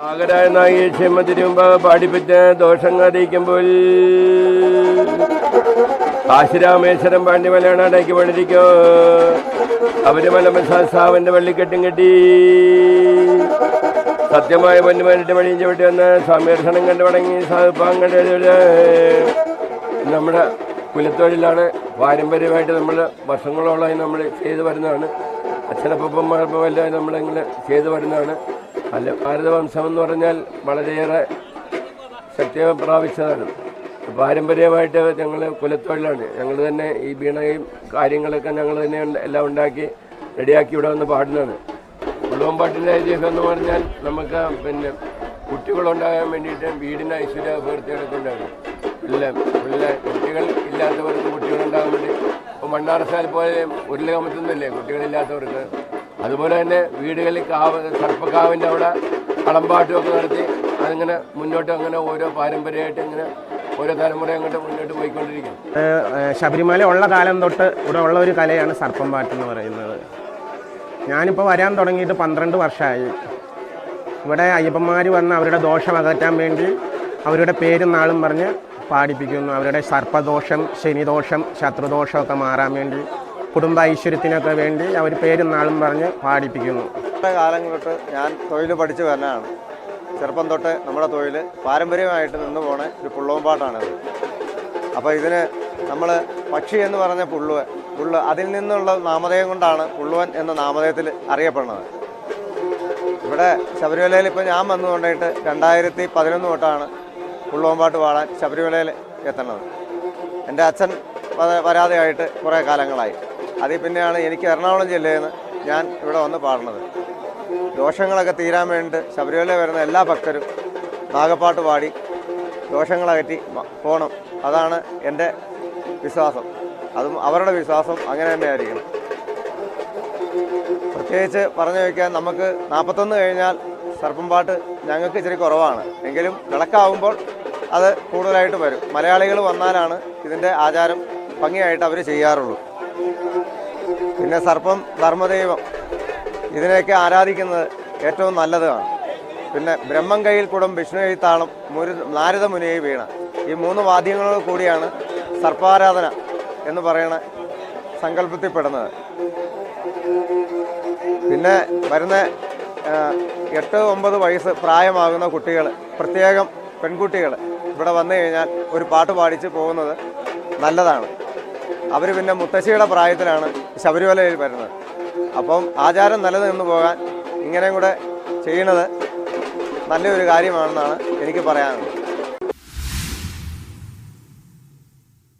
നാഗരായ നായിക ക്ഷേമത്തിനുമ്പ് പാടിപ്പിച്ച് ദോഷങ്ങൾ അറിയിക്കുമ്പോൾ കാശിരാമേശ്വരം പാണ്ഡ്യമലയാണ് അടയ്ക്ക് പണിരിക്കോ. അവർ മലമസാവിന്റെ വള്ളിക്കെട്ടും കെട്ടി. സത്യമായ പൊന്നുമാനിട്ട് വഴിയും ചവിട്ടി വന്ന് സമീർഷണം കണ്ടു മടങ്ങി സാഹിപ്പാങ്കണ്ട നമ്മുടെ കുലത്തൊഴിലാണ് പാരമ്പര്യമായിട്ട് നമ്മൾ വർഷങ്ങളോളമായി നമ്മൾ ചെയ്തു വരുന്നതാണ്. അച്ഛനപ്പന്മാർക്കും എല്ലാം നമ്മളിങ്ങനെ ചെയ്തു വരുന്നതാണ്. അല്ല ഭാരതവംശം എന്ന് പറഞ്ഞാൽ വളരെയേറെ ശക്തി പ്രാപിച്ചതാണ്. പാരമ്പര്യമായിട്ട് ഞങ്ങൾ കുലത്തൊഴിലാണ്. ഞങ്ങൾ തന്നെ ഈ വീണയും കാര്യങ്ങളൊക്കെ ഞങ്ങൾ തന്നെ എല്ലാം ഉണ്ടാക്കി റെഡിയാക്കി ഇവിടെ വന്ന് പാടുന്നതാണ്. ഉള്ളവമ്പാട്ടിന്റെ ഐതിഹ്യം എന്ന് പറഞ്ഞാൽ നമുക്ക് പിന്നെ കുട്ടികളുണ്ടാകാൻ വേണ്ടിയിട്ട് വീടിന് ഐശ്വര്യ അഭ്യർത്ഥികളൊക്കെണ്ടാണ് എല്ലാം പിള്ള കുട്ടികൾ ഇല്ലാത്തവർക്ക് കുട്ടികളുണ്ടാകാൻ വേണ്ടി. ഇപ്പോൾ മണ്ണാറസാൽ പോലെ ഉരുളകമത്തൊന്നുമില്ലേ കുട്ടികളില്ലാത്തവർക്ക്? അതുപോലെ തന്നെ വീടുകളിൽ കാവ് സർപ്പക്കാവിന്റെ അവിടെ കളമ്പാട്ടും ഒക്കെ നടത്തി അതിങ്ങനെ മുന്നോട്ട് അങ്ങനെ ഓരോ പാരമ്പര്യമായിട്ട് ഇങ്ങനെ ഓരോ തലമുറ അങ്ങോട്ട് മുന്നോട്ട് പോയിക്കൊണ്ടിരിക്കും ശബരിമല ഉള്ള കാലം തൊട്ട് ഇവിടെ ഉള്ള ഒരു കലയാണ് സർപ്പം പാട്ട് എന്ന് പറയുന്നത്. ഞാനിപ്പോൾ വരാൻ തുടങ്ങിയിട്ട് പന്ത്രണ്ട് വർഷമായി. ഇവിടെ അയ്യപ്പന്മാർ വന്ന് അവരുടെ ദോഷം അകറ്റാൻ വേണ്ടി അവരുടെ പേരും നാളും പറഞ്ഞ് പാടിപ്പിക്കുന്നു. അവരുടെ സർപ്പദോഷം ശനിദോഷം ശത്രുദോഷമൊക്കെ മാറാൻ വേണ്ടി കുടുംബ ഐശ്വര്യത്തിനൊക്കെ വേണ്ടി അവർ പേരും നാളും പറഞ്ഞ് പാടിപ്പിക്കുന്നു. കാലം തൊട്ട് ഞാൻ തൊഴിൽ പഠിച്ചു വരുന്നതാണ് ചെറുപ്പം തൊട്ട് നമ്മുടെ തൊഴിൽ പാരമ്പര്യമായിട്ട് നിന്ന് പോണ ഒരു പുള്ളവും പാട്ടാണിത് അപ്പോൾ ഇതിന് നമ്മൾ പക്ഷി എന്ന് പറഞ്ഞ പുള്ളുവൻ പുള്ളു അതിൽ നിന്നുള്ള നാമധേയം കൊണ്ടാണ് പുള്ളുവൻ എന്ന നാമധേയത്തിൽ അറിയപ്പെടുന്നത്. ഇവിടെ ശബരിമലയിൽ ഇപ്പോൾ ഞാൻ വന്നുകൊണ്ടിട്ട് രണ്ടായിരത്തി പതിനൊന്ന് തൊട്ടാണ് പുള്ളുവമ്പാട്ട് പാടാൻ ശബരിമലയിൽ എത്തണത് എന്റെ അച്ഛൻ വരാതെയായിട്ട് കുറേ കാലങ്ങളായി. അതിൽ പിന്നെയാണ് എനിക്ക് എറണാകുളം ജില്ലയിൽ നിന്ന് ഞാൻ ഇവിടെ വന്ന് പാടുന്നത്. ദോഷങ്ങളൊക്കെ തീരാൻ വേണ്ടി ശബരിമല വരുന്ന എല്ലാ ഭക്തരും നാഗപ്പാട്ട് പാടി ദോഷങ്ങളകറ്റി പോകണം അതാണ് എന്റെ വിശ്വാസം. അതും അവരുടെ വിശ്വാസം അങ്ങനെ തന്നെ ആയിരിക്കണം. പ്രത്യേകിച്ച് പറഞ്ഞു വയ്ക്കാൻ നമുക്ക് നാൽപ്പത്തൊന്ന് കഴിഞ്ഞാൽ സർപ്പം പാട്ട് ഞങ്ങൾക്ക് ഇച്ചിരി കുറവാണ്. എങ്കിലും വിളക്കാവുമ്പോൾ അത് കൂടുതലായിട്ട് വരും. മലയാളികൾ വന്നാലാണ് ഇതിന്റെ ആചാരം ഭംഗിയായിട്ട് അവർ ചെയ്യാറുള്ളൂ. പിന്നെ സർപ്പം ധർമ്മദൈവം ഇതിനെയൊക്കെ ആരാധിക്കുന്നത് ഏറ്റവും നല്ലതാണ്. പിന്നെ ബ്രഹ്മം കയ്യിൽ കുടം വിഷ്ണു എഴുത്താളം മുരു നാരദ മുനിയെ വീണ. ഈ മൂന്ന് വാദ്യങ്ങളോട് കൂടിയാണ് സർപ്പാരാധന എന്ന് പറയുന്ന സങ്കല്പത്തിൽപ്പെടുന്നത്. പിന്നെ വരുന്ന എട്ട് ഒമ്പത് വയസ്സ് പ്രായമാകുന്ന കുട്ടികൾ പ്രത്യേകം പെൺകുട്ടികൾ ഇവിടെ വന്നു കഴിഞ്ഞാൽ ഒരു പാട്ട് പാടിച്ച് പോകുന്നത് നല്ലതാണ്. അവർ പിന്നെ മുത്തശ്ശിയുടെ പ്രായത്തിലാണ് ശബരിമലയിൽ വരുന്നത്. അപ്പം ആചാരം നിലനിന്ന് പോകാൻ ഇങ്ങനെയും കൂടെ ചെയ്യണത് നല്ലൊരു കാര്യമാണെന്നാണ് എനിക്ക് പറയാനുള്ളത്.